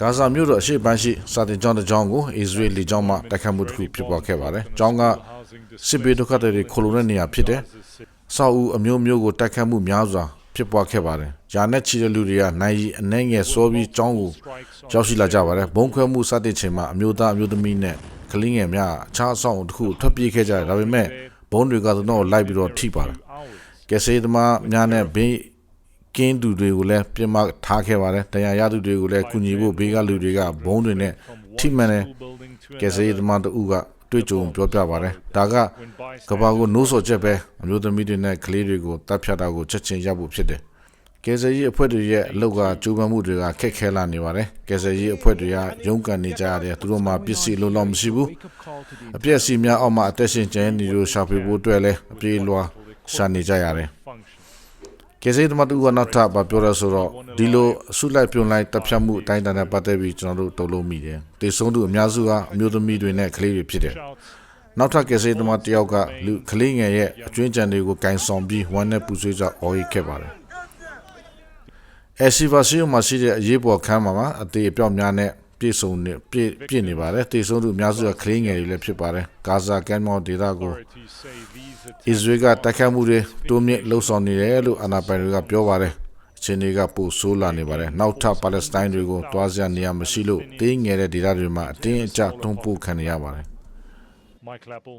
ဂါဇာမြို့တော်အရှေ့ပိုင်းရှိစာတင်ကျောင်းတစ်ကျောင်းကိုအစ္စရေးလေကြောင်းမှတိုက်ခတ်မှုတစ်ခုဖြစ်ပေါ်ခဲ့ပါတယ်။ကျောင်းကစစ်ဘေးဒုက္ခသည်တွေခိုလုံတဲ့နေရာဖြစ်တဲ့ဆောက်အဦအမျိုးမျိုးကိုတိုက်ခတ်မှုများစွာဖြစ်ပွားခဲ့ပါတယ်။ဂျာနဲ့ချီတဲ့လူတွေကနိုင်ရီအနှဲငယ်စောပြီးကျောင်းကိုရောက်ရှိလာကြပါတယ်။ဘုံခွဲမှုစတင်ချိန်မှာအမျိုးသားအမျိုးသမီးနဲ့ကလေးငယ်များအခြားအဆောင်တစ်ခုထွက်ပြေးခဲ့ကြတယ်။ဒါပေမဲ့ဘုံတွေကသူတို့ကိုလိုက်ပြီးတော့ထိပါတယ်။ကယ်ဆယ်ရေးသမားများနဲ့ဘေး ကင်းသူတွေကိုလည်းပြင်မထားခဲ့ပါတယ်။တရားရသူတွေကိုလည်းကူညီဖို့ဘေးကလူတွေကဘုံတွေနဲ့ထိမှန်တယ်ကယ်ဆယ်ရေးသမားတို့ကတွေ့ကြုံပြောပြပါတယ်။ဒါကကဘာကိုနိုးစော်ချက်ပဲအမျိုးသမီးတွေနဲ့ကလေးတွေကိုတပ်ဖြတ်တာကိုချက်ချင်းရပ်ဖို့ဖြစ်တယ်။ကယ်ဆယ်ရေးအဖွဲ့တွေရဲ့အလောက်ကကြိုးပမ်းမှုတွေကခက်ခဲလာနေပါတယ်။ကယ်ဆယ်ရေးအဖွဲ့တွေကရုန်းကန်နေကြရတယ်။သူတို့မှာပစ္စည်းလုံးလုံးမရှိဘူး။အပြည့်အစည်များအောက်မှာအသက်ရှင်ကျန်နေလို့ရှာဖွေဖို့အတွက်လည်းအပြေးလွှာရှာနေကြရတယ်။ ကယ်ဆယ်ရေးသမားတို့ကနောက်ထပ်ပြောရဆိုတော့ဒီလိုအဆုလိုက်ပြုံလိုက်တပ်ဖြတ်မှုအတိုင်းအတာနဲ့ပတ်သက်ပြီးကျွန်တော်တို့တုံ့လုံးမိတယ်။တေဆုံးသူအများစုကအမျိုးသမီးတွေနဲ့ကလေးတွေဖြစ်တယ်။နောက်ထပ်ကယ်ဆယ်ရေးသမားတစ်ယောက်ကလူကလေးငယ်ရဲ့အကျွင်းကြံတွေကိုကင်ဆောင်ပြီးဝမ်းနဲ့ပူဆွေးကြအော်ဟစ်ခဲ့ပါတယ်။အစီဗာစီယိုမှာရှိတဲ့အရေးပေါ်ခန်းမှာမှာအသေးအပြောက်များနဲ့ ပြည့်စုံနေပြည့်ပြည့်နေပါတယ်။တေဆုံးသူအများစုကကလေးငယ်တွေလည်းဖြစ်ပါတယ်။ဂါဇာကမ်းမြောင်ဒေသကိုအစ္စရေးကတိုက်ခတ်မှုတွေတိုးမြင့်လှုံ့ဆော်နေတယ်လို့အာဏာပိုင်တွေကပြောပါတယ်။အချင်းတွေကပိုဆိုးလာနေပါတယ်။နောက်ထပ်ပါလက်စတိုင်းတွေကိုတွားစရာနေရာမရှိလို့တင်းငယ်တဲ့ဒေသတွေမှာအတင်းအကျတွန်းပို့ခံနေရပါတယ်။ Michael Apple,